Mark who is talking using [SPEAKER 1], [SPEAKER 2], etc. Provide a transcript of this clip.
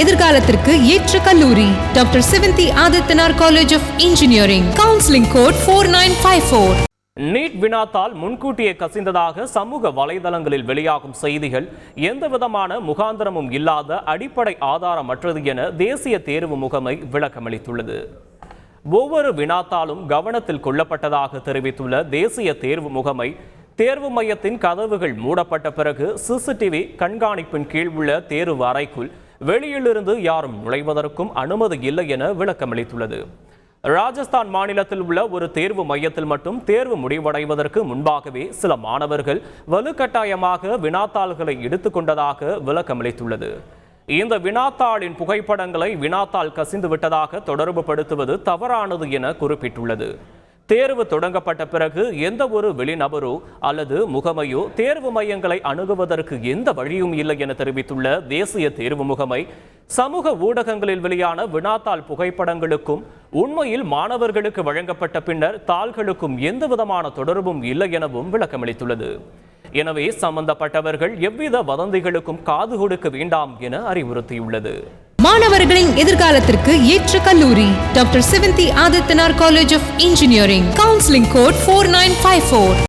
[SPEAKER 1] எதிர்காலத்திற்கு ஏற்ற கல்லூரி. Doctor Sevanthi Adityanath college of engineering counselling code four nine five four
[SPEAKER 2] NEET வினாத்தால் முன்கூட்டியே கசிந்ததாக சமூக வலைதளங்களில் வெளியாகும் செய்திகள் எந்தவிதமான முகாந்திரமும் இல்லாத அடிப்படை ஆதாரமற்றது என தேசிய தேர்வு முகமை விளக்கமளித்துள்ளது. ஒவ்வொரு வினாத்தாலும் கவனத்தில் கொள்ளப்பட்டதாக தெரிவித்துள்ள தேசிய தேர்வு முகமை தேர்வு மையத்தின் கதவுகள் மூடப்பட்ட பிறகு சிசிடிவி கண்காணிப்பின் கீழ் உள்ள தேர்வு அறைக்குள் வெளியிலிருந்து யாரும் நுழைவதற்கும் அனுமதி இல்லை என விளக்கமளித்துள்ளது. ராஜஸ்தான் மாநிலத்தில் உள்ள ஒரு தேர்வு மையத்தில் மட்டும் தேர்வு முடிவடைவதற்கு முன்பாகவே சில மாணவர்கள் வலுக்கட்டாயமாக வினாத்தாள்களை எடுத்துக்கொண்டதாக விளக்கமளித்துள்ளது. இந்த வினாத்தாளின் புகைப்படங்களை வினாத்தாள் கசிந்து விட்டதாக தொடர்புபடுத்துவது தவறானது என குறிப்பிட்டுள்ளது. தேர்வு தொடங்கப்பட்ட பிறகு எந்த ஒரு வெளிநபரோ அல்லது முகமையோ தேர்வு மையங்களை அணுகுவதற்கு எந்த வழியும் இல்லை என தெரிவித்துள்ள தேசிய தேர்வு முகமை சமூக ஊடகங்களில் வெளியான வினாத்தாள் புகைப்படங்களுக்கும் உண்மையில் மாணவர்களுக்கு வழங்கப்பட்ட பின்னர் தாள்களுக்கும் எந்த விதமான தொடர்பும் இல்லை எனவும் விளக்கமளித்துள்ளது. எனவே சம்பந்தப்பட்டவர்கள் எவ்வித வதந்திகளுக்கும் காது கொடுக்க வேண்டாம் என அறிவுறுத்தியுள்ளது.
[SPEAKER 1] மாணவர்களின் எதிர்காலத்திற்கு ஏற்ற கல்லூரி. Doctor Sevanthi Adithanar college of engineering. Counselling code four nine five four.